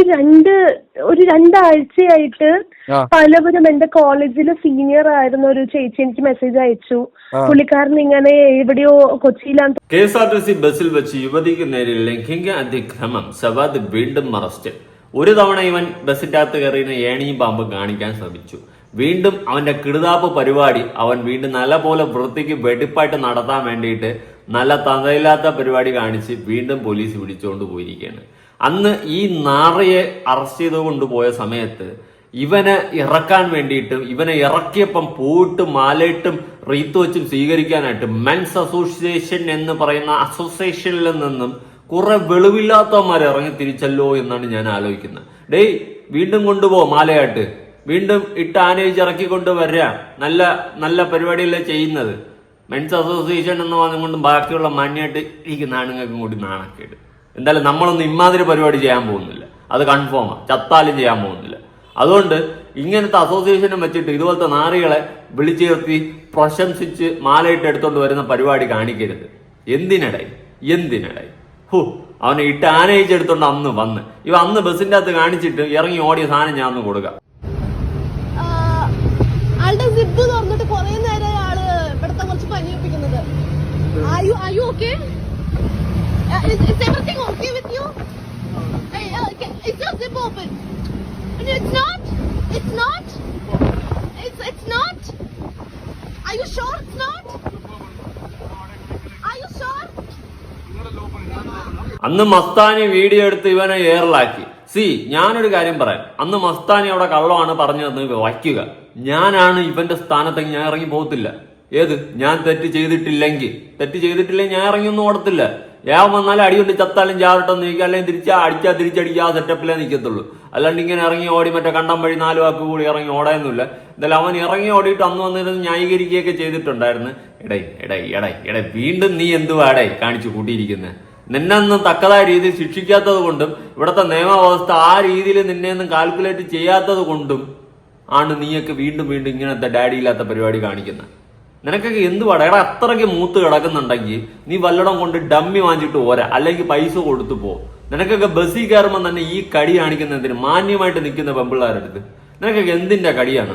ഒരു രണ്ട് ഒരു രണ്ടാഴ്ചയായിട്ട്. പലവരും എന്റെ കോളേജിലെ സീനിയർ ആയിരുന്ന ഒരു ചേച്ചി എനിക്ക് മെസ്സേജ് അയച്ചു. പുള്ളിക്കാരൻ ഇങ്ങനെ എവിടെയോ കൊച്ചിയിലാണ്. K S R T C ബസ്സിൽ വെച്ച് യുവതിക്ക് നേരെ ലംഘിക അതിക്രമം സവാദ് വീണ്ടും അറസ്റ്റ്. ഒരു തവണ ഇവൻ ബസ്സിന്റെ അകത്ത് കയറിയ ഏണിയും പാമ്പും കാണിക്കാൻ ശ്രമിച്ചു. വീണ്ടും അവന്റെ കിടുതാപ്പ് പരിപാടി അവൻ വീണ്ടും നല്ല പോലെ വൃത്തിക്ക് വെടിപ്പായിട്ട് നടത്താൻ വേണ്ടിയിട്ട് നല്ല തന്തയില്ലാത്ത പരിപാടി കാണിച്ച് വീണ്ടും പോലീസ് പിടിച്ചുകൊണ്ട് പോയിരിക്കുകയാണ്. അന്ന് ഈ നാറയെ അറസ്റ്റ് ചെയ്ത് കൊണ്ടുപോയ സമയത്ത് ഇവനെ ഇറക്കാൻ വേണ്ടിയിട്ട് ഇവനെ ഇറക്കിയപ്പം പോയിട്ട് മാലയിട്ടും റീത്ത് വെച്ചും സ്വീകരിക്കാനായിട്ട് മെൻസ് അസോസിയേഷൻ എന്ന് പറയുന്ന അസോസിയേഷനിൽ നിന്നും കുറെ വെളിവില്ലാത്തമാരെ ഇറങ്ങി തിരിച്ചല്ലോ എന്നാണ് ഞാൻ ആലോചിക്കുന്നത്. ഡേയ് വീണ്ടും കൊണ്ടുപോ മാലയായിട്ട്. വീണ്ടും ഇട്ട് ആനയിച്ച് ഇറക്കി വരിക നല്ല നല്ല പരിപാടിയല്ലേ ചെയ്യുന്നത്. മെൻസ് അസോസിയേഷൻ എന്ന് പറഞ്ഞുകൊണ്ടും ബാക്കിയുള്ള മാന്യമായിട്ട് ഈ ആണുങ്ങൾക്കും കൂടി നാണക്കേട്. എന്തായാലും നമ്മളൊന്നും ഇമാതിരി പരിപാടി ചെയ്യാൻ പോകുന്നില്ല. അത് കൺഫേമാണ് ചത്താലും ചെയ്യാൻ പോകുന്നില്ല. അതുകൊണ്ട് ഇങ്ങനത്തെ അസോസിയേഷനും വെച്ചിട്ട് ഇതുപോലത്തെ നാറികളെ വിളിച്ചു നിർത്തി പ്രശംസിച്ച് മാലയിട്ട് എടുത്തുകൊണ്ട് വരുന്ന പരിപാടി കാണിക്കരുത്. എന്തിനടായി എന്തിനടായി ഹോ അവനെ ഇട്ട് ആനയിച്ചെടുത്തോണ്ട് അന്ന് വന്ന്. ഇവ അന്ന് ബസ്സിന്റെ അകത്ത് കാണിച്ചിട്ട് ഇറങ്ങി ഓടിയ സാധനം ഞാൻ ഒന്ന് കൊടുക്കാം. നേരം ആൾ ഇവിടുത്തെ കുറച്ച് പനിയിപ്പിക്കുന്നത് Are you are you okay? Uh, is, is everything okay with you? Hey, uh, okay. is your zip open? It's not. It's not. It's it's not. Are you sure it's not? Are you sure? അന്ന് Mastani video എടുത്ത് ഇവനെ ഏറിലാക്കി C ഞാനൊരു കാര്യം പറയാം അന്ന് മസ്താനി അവിടെ കള്ളമാണ് പറഞ്ഞതെന്ന് വയ്ക്കുക ഞാനാണ് ഇവന്റെ സ്ഥാനത്തേക്ക് ഞാൻ ഇറങ്ങി പോകത്തില്ല ഏത് ഞാൻ തെറ്റ് ചെയ്തിട്ടില്ലെങ്കിൽ തെറ്റ് ചെയ്തിട്ടില്ലെങ്കിൽ ഞാൻ ഇറങ്ങിയൊന്നും ഓടത്തില്ല ഞാൻ വന്നാലും അടിയുണ്ട് ചത്താലും ചാവട്ടെന്ന് നിൽക്കുക അല്ലെങ്കിൽ തിരിച്ചാ അടിച്ചാൽ തിരിച്ചടിക്കുക ആ സെറ്റപ്പിലേ നിൽക്കത്തുള്ളൂ അല്ലാണ്ട് ഇങ്ങനെ ഇറങ്ങി ഓടി മറ്റേ കണ്ടം വഴി നാല് വാക്ക് കൂടി ഇറങ്ങി ഓടായൊന്നുമില്ല എന്തായാലും അവൻ ഇറങ്ങി ഓടിയിട്ട് അന്ന് വന്നിരുന്ന് ന്യായീകരിക്കുകയൊക്കെ ചെയ്തിട്ടുണ്ടായിരുന്നു. എടൈ എടൈ എടൈ എടൈ വീണ്ടും നീ എന്തുവാ എടൈ കാണിച്ചു കൂട്ടിയിരിക്കുന്നത് നിന്നൊന്നും തക്കതായ രീതിയിൽ ശിക്ഷിക്കാത്തത് കൊണ്ടും ഇവിടുത്തെ നിയമവ്യവസ്ഥ ആ രീതിയിൽ നിന്നെ ഒന്നും കാൽക്കുലേറ്റ് ചെയ്യാത്തത് കൊണ്ടും ആണ് നീയൊക്കെ വീണ്ടും വീണ്ടും ഇങ്ങനത്തെ ഡാഡി ഇല്ലാത്ത പരിപാടി കാണിക്കുന്നത് നിനക്കൊക്കെ എന്ത് പാടാ? എടാ അത്രയ്ക്ക് മൂത്ത് കിടക്കുന്നുണ്ടെങ്കിൽ നീ വല്ലടം കൊണ്ട് ഡമ്മി വാങ്ങിച്ചിട്ട് പോരാ. അല്ലെങ്കിൽ പൈസ കൊടുത്തു പോ. നിനക്കൊക്കെ ബസ്സിൽ കയറുമ്പോൾ തന്നെ ഈ കടി കാണിക്കുന്നതിന് മാന്യമായിട്ട് നിൽക്കുന്ന പെമ്പിള്ളേരെടുത്ത്. നിനക്കൊക്കെ എന്തിന്റെ കടിയാണ്?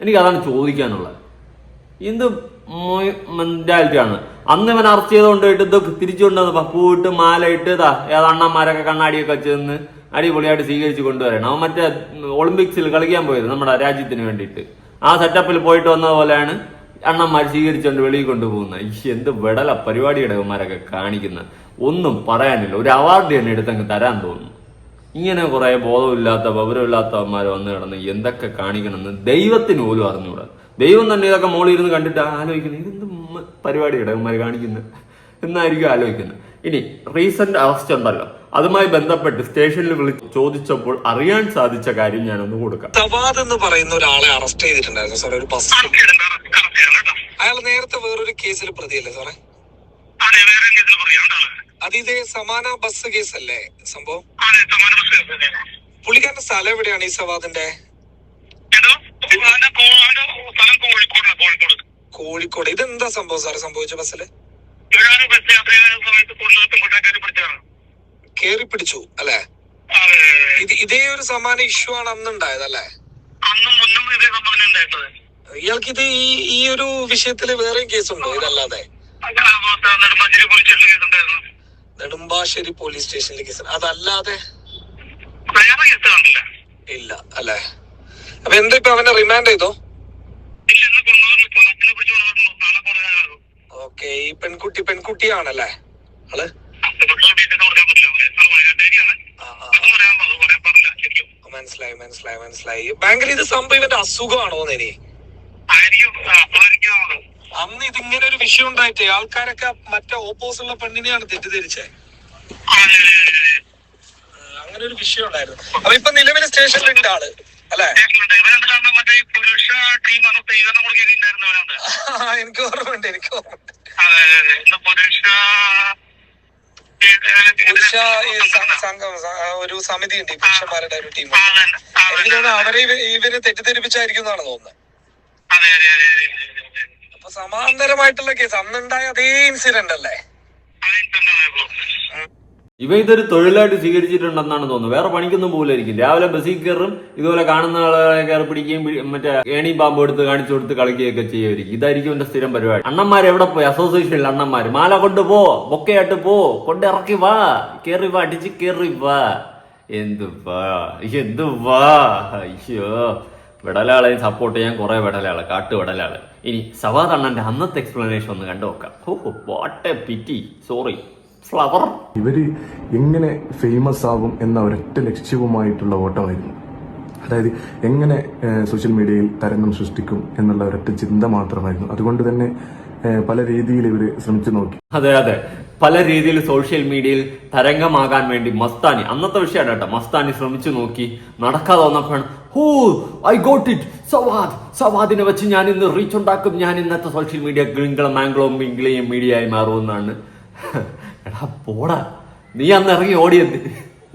എനിക്ക് അതാണ് ചോദിക്കാനുള്ളത്. എന്ത് മെന്റാലിറ്റി ആണ്. അന്ന് ഇവൻ അറസ്റ്റ് ചെയ്തുകൊണ്ട് പോയിട്ട് ഇത് തിരിച്ചുകൊണ്ട് വന്ന് മാലയിട്ട് ഇതാ അണ്ണന്മാരൊക്കെ കണ്ണാടിയൊക്കെ ചെന്ന് അടിപൊളിയായിട്ട് സ്വീകരിച്ച് കൊണ്ടുവരണം. അവൻ മറ്റേ ഒളിമ്പിക്സിൽ കളിക്കാൻ പോയത് നമ്മുടെ രാജ്യത്തിന് വേണ്ടിയിട്ട്. ആ സെറ്റപ്പിൽ പോയിട്ട് വന്നത് പോലെയാണ് അണ്ണന്മാർ സ്വീകരിച്ചുകൊണ്ട് വെളിയിൽ കൊണ്ടുപോകുന്ന ഈ എന്ത് വിടല പരിപാടിയുടെ ഇവന്മാരൊക്കെ കാണിക്കുന്ന ഒന്നും പറയാനില്ല. ഒരു അവാർഡ് തന്നെ എടുത്തങ്ങ് തരാൻ തോന്നുന്നു. ഇങ്ങനെ കുറെ ബോധമില്ലാത്ത വിവരമില്ലാത്തവന്മാർ വന്ന് കിടന്ന് എന്തൊക്കെ കാണിക്കണമെന്ന് ദൈവത്തിന് പോലും അറിഞ്ഞുകൂടാ. ദൈവം തന്നെ ഇതൊക്കെ മോളിൽ ഇരുന്ന് കണ്ടിട്ട് ആലോചിക്കുന്നത് ഇതെന്ത് പരിപാടി ഇടകന്മാർ കാണിക്കുന്നത് എന്നായിരിക്കും ആലോചിക്കുന്നത്. ഇനി റീസെന്റ് അറസ്റ്റ് ഉണ്ടല്ലോ. അതുമായി ബന്ധപ്പെട്ട് സ്റ്റേഷനിൽ വിളിച്ച് ചോദിച്ചപ്പോൾ അറിയാൻ സാധിച്ച കാര്യം ഞാൻ ഒന്ന് കൊടുക്കാം. സവാദ് എന്ന് പറയുന്ന ഒരാളെ അറസ്റ്റ് ചെയ്തിട്ടുണ്ടായിരുന്നു സാർ ഒരു ബസ് അയാൾ നേരത്തെ വേറൊരു കേസിൽ പ്രതിയല്ലേ സാറേ? അത് ഇതേ സമാന ബസ് അല്ലേ സംഭവം? പുള്ളിക്കാരന്റെ സ്ഥലം എവിടെയാണ് ഈ സവാദിന്റെ? കോഴിക്കോട് ഇതെന്താ സംഭവം സാറേ സംഭവിച്ച ബസ്സിൽ കേറി പിടിച്ചു അല്ലെ? ഇത് ഒരു സമാന ഇഷ്യൂ ആണ് അന്ന് ഉണ്ടായത് അല്ലെ? ഇയാൾക്ക് ഇത് ഈ ഈ ഒരു വിഷയത്തിൽ വേറെയും കേസുണ്ടോ ഇതല്ലാതെ? നെടുമ്പാശ്ശേരി പോലീസ് സ്റ്റേഷനിലെ കേസ് അതല്ലാതെ? ഇല്ല അല്ലെ? അപ്പൊ എന്താ ഇപ്പൊ അവനെ റിമാൻഡ് ചെയ്തോ? ഓക്കെ ഈ പെൺകുട്ടി പെൺകുട്ടിയാണല്ലേ? ആൾ. മനസ്സിലായി മനസ്സിലായി മനസ്സിലായി. ബാങ്കിൽ ഇത് സംഭവം ഇവന്റെ അസുഖമാണോ ഇനി? അന്ന് ഇതിങ്ങനെ ഒരു വിഷയം ഉണ്ടായിട്ടേ ആൾക്കാരൊക്കെ മറ്റേ ഓപ്പോസിറ്റുള്ള പെണ്ണിനെയാണ് തെറ്റിദ്ധരിച്ചേ. അങ്ങനെ ഒരു വിഷയം ഉണ്ടായിരുന്നു. അപ്പൊ ഇപ്പൊ നിലവിലെ സ്റ്റേഷനിലുണ്ട് ആൾ അല്ലെ? എനിക്ക് ഓർമ്മയുണ്ട് എനിക്ക് ഓർമ്മയുണ്ട്. പുരുഷ ഈ സംഘം ഒരു സമിതി ഉണ്ട് ഈ പുരുഷന്മാരുടെ ഒരു ടീം എനിക്ക് തോന്നുന്നു അവരെ ഇവ- ഇവർ തെറ്റിദ്ധരിപ്പിച്ചായിരിക്കും എന്നാണ് തോന്നുന്നത് അപ്പൊ സമാന്തരമായിട്ടുള്ള കേസ് അന്നുണ്ടായ അതേ ഇൻസിഡന്റ് അല്ലേ? ഇവ ഇതൊരു തൊഴിലായിട്ട് സ്വീകരിച്ചിട്ടുണ്ടെന്നാണ് തോന്നുന്നത്. വേറെ പണിക്കൊന്നും പോകില്ലായിരിക്കും രാവിലെ ബസ്സിൽ കയറും ഇതുപോലെ കാണുന്ന ആളുകളെ കയറി പിടിക്കുകയും പിടി- മറ്റേ ഏണി പാമ്പ് എടുത്ത് കാണിച്ചു കൊടുത്ത് കളിക്കുകയൊക്കെ ചെയ്യുമായിരിക്കും. ഇതായിരിക്കും എന്റെ സ്ഥിരം പരിപാടി. അണ്ണന്മാർ എവിടെ പോയി? അസോസിയേഷനിൽ അണ്ണന്മാർ മാല കൊണ്ടുപോ ബൊക്കയായിട്ട് പോ. കൊണ്ട് ഇറക്കി വാ. കയറി വാ അടിച്ച് കയറി വാ. എന്തുവാ എന്തുവാ അയ്യോ വിടലാളെയും സപ്പോർട്ട് ചെയ്യാൻ കുറെ വിടലാൾ കാട്ടു വിടലാൾ. ഇനി സവാദ് അണ്ണന്റെ അന്നത്തെ എക്സ്പ്ലനേഷൻ ഒന്ന് കണ്ടു നോക്കാം ഓ what a pity sorry flower ഇവർ എങ്ങനെ ഫേമസ് ആവും എന്ന ഒരൊറ്റ ലക്ഷ്യവുമായിട്ടുള്ള ഓട്ടമായിരുന്നു. അതായത് എങ്ങനെ സോഷ്യൽ മീഡിയയിൽ തരംഗം സൃഷ്ടിക്കും എന്നുള്ള ഒരൊറ്റ ചിന്ത മാത്രമായിരുന്നു. അതുകൊണ്ട് തന്നെ പല രീതിയിൽ ഇവർ ശ്രമിച്ചു നോക്കി. അതെ അതെ. പല രീതിയിൽ സോഷ്യൽ മീഡിയയിൽ തരംഗമാകാൻ വേണ്ടി മസ്താനി അന്നത്തെ വിഷയമാണ് കേട്ടോ. മസ്താനി ശ്രമിച്ചു നോക്കി. നടക്കാതെ വന്നപ്പോഴാണ് who I got it Savad. സവാദിനെ വെച്ച് ഞാൻ ഇന്ന് റീച്ച് ഉണ്ടാക്കും. ഞാൻ ഇന്നത്തെ സോഷ്യൽ മീഡിയ ഗ്രിങ്കളും മാംഗ്ലോ മിംഗ്ലയും മീഡിയ ആയി മാറുമെന്നാണ്. എടാ പോടാ. നീ അന്ന് ഇറങ്ങി ഓടിയത്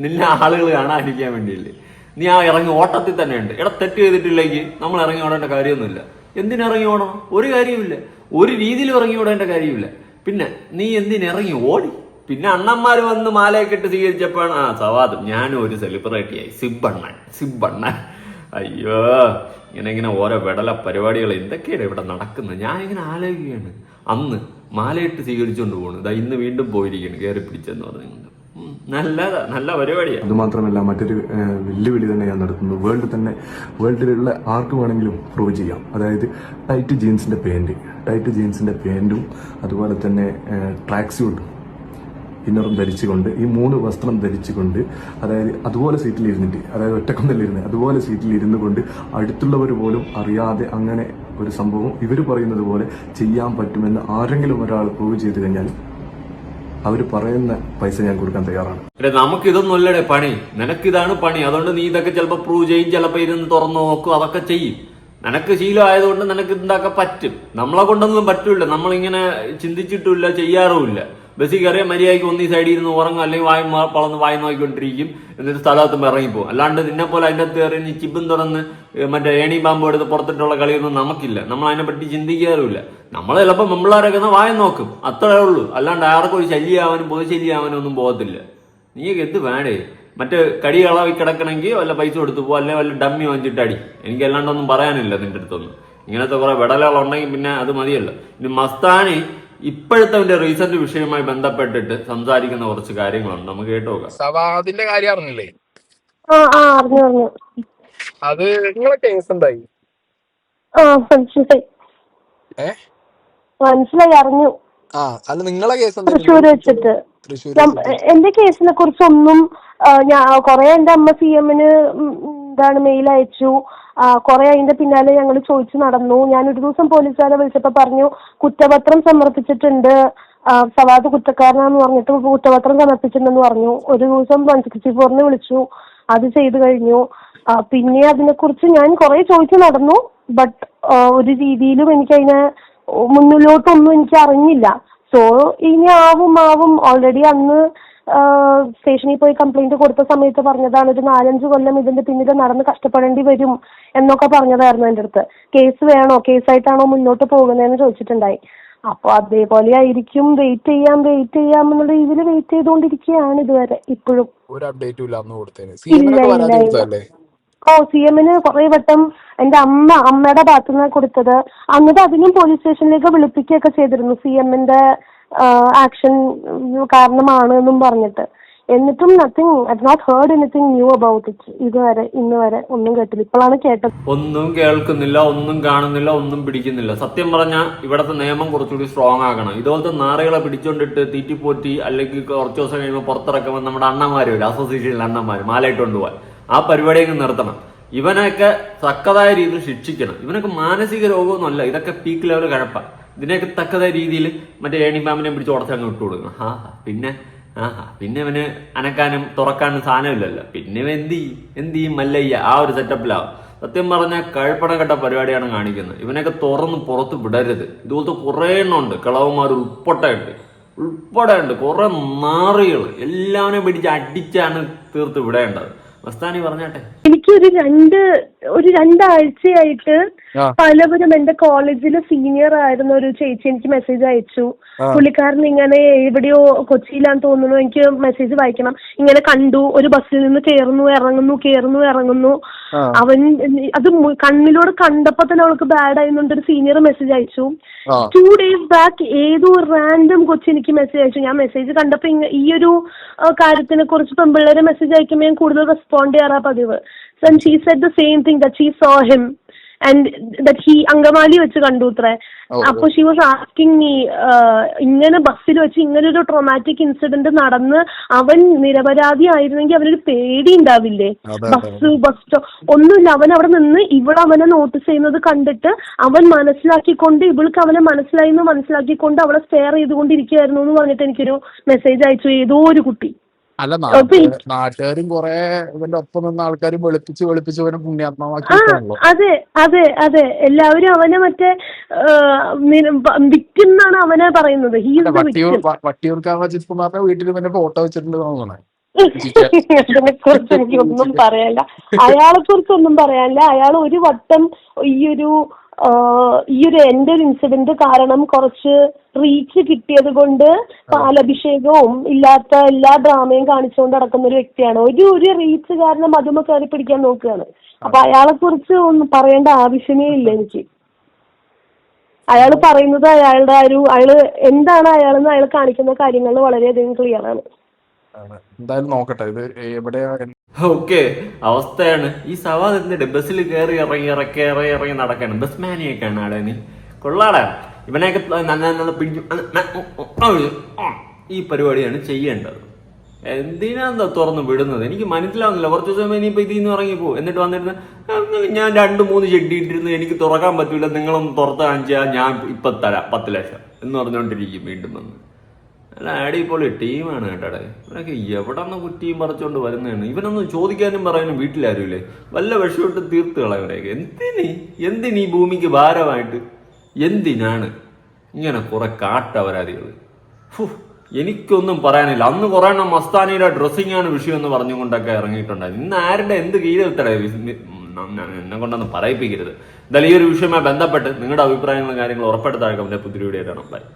നിന്നെ ആളുകൾ കാണാതിരിക്കാൻ വേണ്ടിയില്ലേ? നീ ആ ഇറങ്ങി ഓട്ടത്തിൽ തന്നെ ഉണ്ട്. എടാ തെറ്റ് ചെയ്തിട്ടില്ലെങ്കിൽ നമ്മൾ ഇറങ്ങി ഓടേണ്ട കാര്യമൊന്നുമില്ല. എന്തിനിറങ്ങി ഓടണം? ഒരു കാര്യമില്ല ഒരു രീതിയിൽ ഇറങ്ങി ഓടേണ്ട കാര്യമില്ല. പിന്നെ നീ എന്തിനിറങ്ങി ഓടി? പിന്നെ അണ്ണന്മാർ വന്ന് മാലയൊക്കെ ഇട്ട് സ്വീകരിച്ചപ്പോഴാണ് ആ സവാദം. ഞാനും ഒരു സെലിബ്രിറ്റിയായി സിബണ്ണൻ സിബണ്ണൻ അയ്യോ ഇങ്ങനെ ഇങ്ങനെ ഓരോ വിടല പരിപാടികൾ എന്തൊക്കെയാണ് ഇവിടെ നടക്കുന്നത്? ഞാൻ ഇങ്ങനെ ആലോചിക്കുകയാണ്. അന്ന് മാലയിട്ട് സ്വീകരിച്ചുകൊണ്ട് പോകുന്നു. ഇതാ ഇന്ന് വീണ്ടും പോയിരിക്കുന്നു. കയറി പിടിച്ചെന്ന് പറഞ്ഞുകൊണ്ട്. ഉം, നല്ലതാ നല്ല പരിപാടിയാണ് അത് മാത്രമല്ല മറ്റൊരു വെല്ലുവിളി തന്നെ ഞാൻ നടത്തുന്നു. വേൾഡ് തന്നെ വേൾഡിലുള്ള ആർക്ക് വേണമെങ്കിലും പ്രൂവ് ചെയ്യാം. അതായത് ടൈറ്റ് ജീൻസിന്റെ പാന്റ് ടൈറ്റ് ജീൻസിന്റെ പാന്റും അതുപോലെ തന്നെ ട്രാക്ക് സ്യൂട്ടും ഇന്നറും ധരിച്ചുകൊണ്ട് ഈ മൂന്ന് വസ്ത്രം ധരിച്ചുകൊണ്ട് അതായത് അതുപോലെ സീറ്റിൽ ഇരുന്നിട്ട് അതായത് ഒറ്റക്കൊന്നല്ലിരുന്ന് അതുപോലെ സീറ്റിൽ ഇരുന്നു കൊണ്ട് അടുത്തുള്ളവർ പോലും അറിയാതെ അങ്ങനെ ഒരു സംഭവം ഇവർ പറയുന്നത് പോലെ ചെയ്യാൻ പറ്റുമെന്ന് ആരെങ്കിലും ഒരാൾ പ്രൂവ് ചെയ്തു കഴിഞ്ഞാൽ അവർ പറയുന്ന പൈസ ഞാൻ കൊടുക്കാൻ തയ്യാറാണ്. നമുക്ക് ഇതൊന്നും അല്ലടേ പണി. നിനക്കിതാണ് പണി. അതുകൊണ്ട് നീ ഇതൊക്കെ ചിലപ്പോ പ്രൂവ് ചെയ്യും ചിലപ്പോ ഇരുന്ന് തുറന്നു നോക്കും അതൊക്കെ ചെയ്യും. നിനക്ക് ശീലമായതുകൊണ്ട് നിനക്ക് ഇതാക്കാൻ പറ്റും. നമ്മളെ കൊണ്ടൊന്നും പറ്റൂല. നമ്മളിങ്ങനെ ചിന്തിച്ചിട്ടില്ല ചെയ്യാറുമില്ല. ബസ്സിൽ കയറിയ മര്യാദയ്ക്ക് ഒന്നീ സൈഡിൽ ഇരുന്ന് ഉറങ്ങും അല്ലെങ്കിൽ വായ പളന്ന് വായി നോക്കിക്കൊണ്ടിരിക്കും എന്നിട്ട് സ്ഥലത്തും ഇറങ്ങിപ്പോകും. അല്ലാണ്ട് നിന്നെ പോലെ അതിന്റെ അകത്ത് കയറി നീ ചിബും തുറന്ന് മറ്റേ ഏണി പാമ്പ് എടുത്ത് പുറത്തിട്ടുള്ള കളിയൊന്നും നമുക്കില്ല. നമ്മൾ അതിനെപ്പറ്റി ചിന്തിക്കാറുമില്ല. നമ്മൾ ചിലപ്പോൾ മമ്പിളാരൊക്കെ വായ നോക്കും. അത്രേ ഉള്ളൂ. അല്ലാണ്ട് ആർക്കും ഒരു ശല്യമാവാനും പൊതു ശല്യമാവാനും ഒന്നും പോകത്തില്ല. നീ എന്ത് വേണേ മറ്റേ കടി കളവി കിടക്കണമെങ്കിൽ വല്ല പൈസ കൊടുത്തു പോകും അല്ലെങ്കിൽ വല്ല ഡമ്മി വാങ്ങിച്ചിട്ട് അടി. എനിക്ക് അല്ലാണ്ടൊന്നും പറയാനില്ല നിന്റെ അടുത്തൊന്നും. ഇങ്ങനത്തെ കുറേ വിടലുകളുണ്ടെങ്കിൽ പിന്നെ അത് മതിയല്ലോ. ഇനി മസ്താനി ഇപ്പോഴത്തെ അവന്റെ റീസെന്റ് വിഷയവുമായി ബന്ധപ്പെട്ടിട്ട് സംസാരിക്കുന്ന കുറച്ച് കാര്യങ്ങളുണ്ട്. നമുക്ക് കേട്ടു നോക്കാം സവാദിന്റെ കാര്യം അറിഞ്ഞില്ലേ? ആ ആ അറിഞ്ഞു അറിഞ്ഞു. അത് നിങ്ങളെ കേസ് എന്തായി? ആ മനസ്സിലായി. ഏ? മനസ്സിലായി അറിഞ്ഞു. ആ അല്ല നിങ്ങളെ കേസ് എന്തായി? തൃശ്ശൂർ വെച്ചിട്ട്. തൃശ്ശൂർ നം- എന്റെ കേസിനെ കുറിച്ചൊന്നും ഞാൻ കൊറേ എന്റെ അമ്മ സി എമ്മിന് എന്താണ് മെയിൽ അയച്ചു. ആ, കുറെ അതിന്റെ പിന്നാലെ ഞങ്ങൾ ചോദിച്ചു നടന്നു. ഞാൻ ഒരു ദിവസം പോലീസുകാരെ വിളിച്ചപ്പോ പറഞ്ഞു കുറ്റപത്രം സമർപ്പിച്ചിട്ടുണ്ട്. സവാദ് കുറ്റക്കാരനാന്ന് പറഞ്ഞിട്ട് കുറ്റപത്രം സമർപ്പിച്ചിട്ടുണ്ടെന്ന് പറഞ്ഞു. ഒരു ദിവസം വൺ സിക്സ്റ്റി വിളിച്ചു. അത് ചെയ്തു കഴിഞ്ഞു. പിന്നെ അതിനെക്കുറിച്ച് ഞാൻ കുറെ ചോദിച്ചു നടന്നു. ബട്ട് ഒരു രീതിയിലും എനിക്ക് അതിനെ മുന്നിലോട്ടൊന്നും എനിക്ക് അറിഞ്ഞില്ല സോ ഇനി ആവും ആവും. ഓൾറെഡി അന്ന് സ്റ്റേഷനിൽ പോയി കംപ്ലൈന്റ് കൊടുത്ത സമയത്ത് പറഞ്ഞതാണ് ഒരു നാലഞ്ച് കൊല്ലം ഇതിന്റെ പിന്നിൽ നടന്ന് കഷ്ടപ്പെടേണ്ടി വരും എന്നൊക്കെ പറഞ്ഞതായിരുന്നു എന്റെ അടുത്ത്. കേസ് വേണോ? കേസായിട്ടാണോ മുന്നോട്ട് പോകുന്നതെന്ന് ചോദിച്ചിട്ടുണ്ടായി. അപ്പോൾ അതേപോലെ ആയിരിക്കും. വെയിറ്റ് ചെയ്യാം വെയിറ്റ് ചെയ്യാം എന്നുള്ള രീതിയിൽ വെയിറ്റ് ചെയ്തുകൊണ്ടിരിക്കുകയാണ് ഇതുവരെ ഇപ്പോഴും. ഒരു അപ്ഡേറ്റും ഇല്ല അന്ന് കൊടുത്തേന് സി ഇല്ല, ഇല്ല, ഇല്ല. കൊടുത്തതല്ലേ? ഓ സി എമ്മിന് കുറെ വട്ടം എന്റെ അമ്മ അമ്മയുടെ ഭാഗത്തുനിന്ന് കൊടുത്തത്. അന്നിട്ട് അതിനും പോലീസ് സ്റ്റേഷനിലേക്ക് വിളിപ്പിക്കുകയൊക്കെ ചെയ്തിരുന്നു. സി എമ്മിന്റെ ആക്ഷൻ കാരണമാണ് എന്നും പറഞ്ഞിട്ട്. എന്നിട്ടും nothing I not heard anything new about it ഇതുവരെ ഇന്ന് വരെ ഒന്നും കേട്ടില്ല. ഇപ്പോഴാണ് കേട്ടത്. ഒന്നും കേൾക്കുന്നില്ല ഒന്നും കാണുന്നില്ല ഒന്നും പിടിക്കുന്നില്ല. സത്യം പറഞ്ഞാൽ ഇവിടത്തെ നിയമം കുറച്ചുകൂടി സ്ട്രോങ് ആക്കണം ഇതുപോലത്തെ നാറുകളെ പിടിച്ചോണ്ടിട്ട് തീറ്റിപ്പോറ്റി അല്ലെങ്കിൽ കുറച്ച് ദിവസം കഴിയുമ്പോൾ പുറത്തിറക്കുമ്പോൾ നമ്മുടെ അണ്ണന്മാര് വരും അസോസിയേഷനിലെ അണ്ണന്മാര് മാലയിട്ട് കൊണ്ടുപോകാൻ ആ പരിപാടിയൊക്കെ നിർത്തണം. ഇവനൊക്കെ തക്കതായ രീതിയിൽ ശിക്ഷിക്കണം. ഇവനൊക്കെ മാനസിക രോഗമൊന്നുമല്ല ഇതൊക്കെ പീക്ക് ലെവൽ കഴപ്പ. ഇതിനൊക്കെ തക്കതായ രീതിയിൽ മറ്റേ ഏണി മാമിനെ പിടിച്ച് ഉടച്ചങ്ങ് വിട്ടു കൊടുക്കണം. ആ പിന്നെ ആഹാ പിന്നെ ഇവന് അനക്കാനും തുറക്കാനും സാധനമില്ലല്ലോ. പിന്നെ എന്ത് ചെയ്യും? എന്ത് ചെയ്യും? മല്ലയ്യ ആ ഒരു സെറ്റപ്പിലാവും സത്യം പറഞ്ഞാൽ കഴപ്പണം കെട്ട പരിപാടിയാണ് കാണിക്കുന്നത്. ഇവനൊക്കെ തുറന്ന് പുറത്ത് വിടരുത്. ഇതുപോലത്തെ കുറേ എണ്ണം ഉണ്ട്. കിളവന്മാർ ഉൾപ്പെട്ടുണ്ട് ഉൾപ്പെടെ ഉണ്ട് കുറെ നാറികൾ എല്ലാവരെയും പിടിച്ച് അടിച്ചാണ് തീർത്ത് വിടേണ്ടത്. മസ്താനി പറഞ്ഞാട്ടെ. എനിക്ക് എനിക്കൊരു രണ്ട് ഒരു രണ്ടാഴ്ചയായിട്ട്. പലവരും എന്റെ കോളേജിലെ സീനിയർ ആയിരുന്ന ഒരു ചേച്ചി എനിക്ക് മെസ്സേജ് അയച്ചു. പുള്ളിക്കാരൻ ഇങ്ങനെ എവിടെയോ കൊച്ചിയിലാന്ന് തോന്നുന്നു. എനിക്ക് മെസ്സേജ് വായിക്കണം. ഇങ്ങനെ കണ്ടു. ഒരു ബസ്സിൽ നിന്ന് കയറുന്നു ഇറങ്ങുന്നു കയറുന്നു ഇറങ്ങുന്നു. അവൻ അത് കണ്ണിലൂടെ കണ്ടപ്പോ തന്നെ അവൾക്ക് ബാഡ് ആയിരുന്നുണ്ട് ഒരു സീനിയർ മെസ്സേജ് അയച്ചു. ടു ഡേയ്സ് ബാക്ക് ഏതോ റാൻഡം കൊച്ചി എനിക്ക് മെസ്സേജ് അയച്ചു. ഞാൻ മെസ്സേജ് കണ്ടപ്പോ ഈ ഒരു കാര്യത്തിനെ കുറിച്ച് പെൺപിള്ളേരെ മെസ്സേജ് അയക്കുമ്പോൾ ഞാൻ കൂടുതൽ റെസ്പോണ്ട് ചെയ്യാറാ പതിവ്. So she said the same thing she saw him and that he Angamaly വെച്ച് കണ്ടു അത്രേ അപ്പൊ ഷീ വാസ് ആസ്കിങ് മീ ഇങ്ങനെ ബസ്സിൽ വെച്ച് ഇങ്ങനെ ഒരു ട്രോമാറ്റിക് ഇൻസിഡന്റ് നടന്ന് അവൻ നിരപരാധി ആയിരുന്നെങ്കിൽ അവനൊരു പേടി ഉണ്ടാവില്ലേ? ബസ് ബസ് സ്റ്റോ ഒന്നുമില്ല അവൻ അവിടെ നിന്ന് ഇവിടെ അവനെ നോട്ടീസ് ചെയ്യുന്നത് കണ്ടിട്ട് അവൻ മനസ്സിലാക്കിക്കൊണ്ട് ഇവൾക്ക് അവനെ മനസ്സിലായി എന്ന് മനസ്സിലാക്കിക്കൊണ്ട് അവളെ സ്റ്റെയർ ചെയ്തുകൊണ്ടിരിക്കുകയായിരുന്നു എന്ന് പറഞ്ഞിട്ട് എനിക്കൊരു മെസ്സേജ് അയച്ചു. ഏതോ ഒരു കുട്ടി. അല്ല നാട്ടുകാരും കൊറേ ഇവന്റെ ഒപ്പം നിന്ന ആൾക്കാരും വെളുപ്പിച്ച് വെളുപ്പിച്ച് ഇവനെ പുണ്യാത്മാവാക്കി അതെ അതെ അതെ. എല്ലാവരും അവനെ മറ്റേ വിക്ടിം എന്നാണ് അവനെ പറയുന്നത്. വട്ടിയൂർക്കാൻ വട്ടിയൂർക്കാവ് അജിത് കുമാറിന്റെ വീട്ടിൽ ഇവന്റെ ഫോട്ടോ വെച്ചിട്ടുണ്ടെന്ന് തോന്നണേ. അതിനെ കുറിച്ച് എനിക്കൊന്നും പറയാനില്ല. അയാളെ കുറിച്ച് ഒന്നും പറയാനില്ല. അയാൾ ഒരു വട്ടം ഈ ഒരു ഈ ഒരു എന്റെ ഒരു ഇൻസിഡന്റ് കാരണം കുറച്ച് റീച്ച് കിട്ടിയത് കൊണ്ട് പാലഭിഷേകവും ഇല്ലാത്ത എല്ലാ ഡ്രാമയും കാണിച്ചുകൊണ്ട് നടക്കുന്ന ഒരു വ്യക്തിയാണ്. ഒരു ഒരു റീച്ച് കാരണം മധുമ കയറി പിടിക്കാൻ നോക്കുകയാണ്. അപ്പൊ അയാളെ കുറിച്ച് ഒന്നും പറയേണ്ട ആവശ്യമേ ഇല്ല എനിക്ക്. അയാൾ പറയുന്നത് അയാളുടെ ഒരു അയാൾ എന്താണ് അയാളെന്ന് അയാൾ കാണിക്കുന്ന കാര്യങ്ങൾ വളരെയധികം ക്ലിയർ ആണ്. എന്തായാലും നോക്കട്ടെ. ഇത് എവിടെയാ ഓക്കെ അവസ്ഥയാണ്. ഈ സവാദ് എന്നിട്ട് ബസ്സിൽ കയറി ഇറങ്ങി ഇറക്കി ഇറങ്ങി ഇറങ്ങി നടക്കാണ്. ബസ് മാനിയൊക്കെയാണ് ആടെ കൊള്ളാടാ. ഇവനെയൊക്കെ നല്ല നല്ല പിടിച്ചു ഈ പരിപാടിയാണ് ചെയ്യേണ്ടത്. എന്തിനാ തുറന്ന് വിടുന്നത്? എനിക്ക് മനസ്സിലാവുന്നില്ല. കുറച്ച് ദിവസം ഇനിയിപ്പോൾ ഇതിൽ നിന്ന് ഇറങ്ങിപ്പോ എന്നിട്ട് വന്നിരുന്ന ഞാൻ രണ്ട് മൂന്ന് ചെടി ഇട്ടിരുന്നു. എനിക്ക് തുറക്കാൻ പറ്റൂല. നിങ്ങളൊന്ന് തുറത്ത് കാണിച്ചാൽ ഞാൻ ഇപ്പൊ തരാം. പത്ത് ലക്ഷം. എന്ന് പറഞ്ഞുകൊണ്ടിരിക്കും വീണ്ടും വന്ന്. അല്ല അടിപൊളി ടീമാണ് കേട്ടടെ ഇവനൊക്കെ എവിടെ നിന്ന് കുറ്റിയും പറിച്ചോണ്ട് വരുന്നതാണ്? ഇവനൊന്നും ചോദിക്കാനും പറയാനും വീട്ടിലാരുമില്ലേ വല്ല വിഷമിട്ട് തീർത്ത് എന്തിന്? എന്തിന് ഈ ഭൂമിക്ക് ഭാരമായിട്ട്? എന്തിനാണ്? ഇങ്ങനെ കുറെ കാട്ടപരാധികൾ ഫു, എനിക്കൊന്നും പറയാനില്ല. അന്ന് കുറെ എണ്ണം മസ്താനിയുടെ ഡ്രസ്സിംഗ് ആണ് വിഷയം എന്ന് പറഞ്ഞുകൊണ്ടൊക്കെ ഇറങ്ങിയിട്ടുണ്ടായിരുന്നു ഇന്ന് ആരുടെ എന്ത് കീഴെത്തടേ എന്നെ കൊണ്ടൊന്നും പറയിപ്പിക്കരുത്. എന്തായാലും ഈ ഒരു വിഷയവുമായി ബന്ധപ്പെട്ട് നിങ്ങളുടെ അഭിപ്രായങ്ങളും കാര്യങ്ങളും ഉറപ്പെടുത്താൻ പുതിയ വീഡിയോ ബൈ